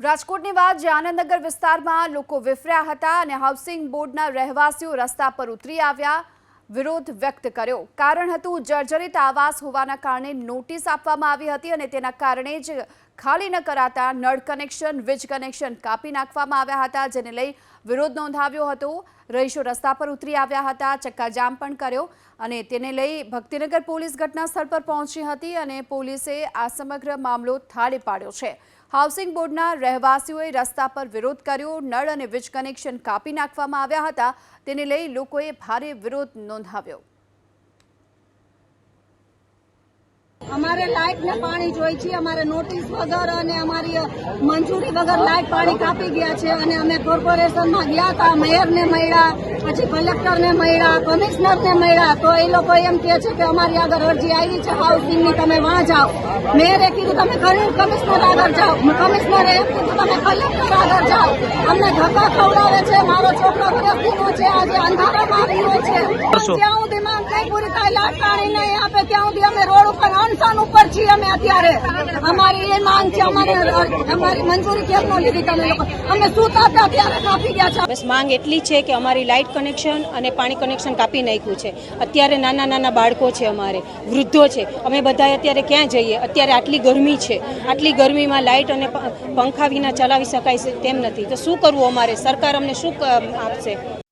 રાજકોટની વાત જે આનંદનગર વિસ્તારમાં લોકો વિફર્યા હતા અને હાઉસિંગ બોર્ડના રહેવાસીઓ રસ્તા પર ઉતરી આવ્યા વિરોધ વ્યક્ત કર્યો. કારણ હતું જર્જરિત આવાસ હોવાના કારણે નોટિસ આપવામાં આવી હતી અને તેના કારણે જ ખાલી ન કરાતા નળ કનેક્શન, વીજ કનેક્શન કાપી નાખવામાં આવ્યા હતા, જેને લઈ વિરોધ નોંધાવ્યો હતો. રહીશો રસ્તા પર ઉતરી આવ્યા હતા, ચક્કાજામ પણ કર્યો અને તેને લઈ ભક્તિનગર પોલીસ ઘટના સ્થળ પર પહોંચી હતી અને પોલીસે આ સમગ્ર મામલો થાળે પાડ્યો છે. હાઉસિંગ બોર્ડના રહેવાસીઓએ રસ્તા પર વિરોધ કર્યો. નળ અને વીજ કનેક્શન કાપી નાખવામાં આવ્યા હતા. તેને લઈ લોકોએ ભારે વિરોધ નોંધાવ્યો. અમારે લાઇટ ને પાણી જોઈ છે અમારે નોટિસ વગર અને અમારી મંજૂરી વગર લાઇટ પાણી કાપી ગયા છે અને અમે કોર્પોરેશનમાં ગયા હતા મેયરને મળ્યા, પછી કલેક્ટરને મળ્યા કમિશનરને મળ્યા. તો એ લોકો એમ કહે છે કે અમારી આગળ અરજી આવી છે હાઉસિંગની તમે વાં જાઓ. મેયરે કીધું, તમે કમિશનર આગળ જાઓ. કમિશનરે એમ કીધું, તમે કલેક્ટર આગળ જાઓ. અમને ધક્કા ખવડાવે છે, મારો છોકરો ગૃહસ્થીનો છે, આજે અંધારામાં છે? જ્યાં સુધી માંગ નહીં પૂરી થાય લાટ પાણી નહીં આપે ત્યાં સુધી અમે રોડ ઉપર અનશન ઉપર છીએ અમે અત્યારે. અમારી એ માંગ છે અમારે અમારી મંજૂરી કેમ ન લીધી તમે લોકો. અમે સુતા હતા ત્યારે કાપી ગયા છે. બસ માંગ એટલી છે કે અમારી લાઇટ કનેક્શન અને પાણી કનેક્શન કાપી નાખ્યું છે. અત્યારે નાના નાના બાળકો છે અમારે વૃદ્ધો છે. અમે બધા અત્યારે ક્યાં જઈએ? અત્યારે આટલી ગરમી છે. આટલી ગરમીમાં લાઇટ અને પંખા વિના ચલાવી શકાય છે તેમ નથી. તો શું કરવું અમારે? સરકાર અમને શું આપશે?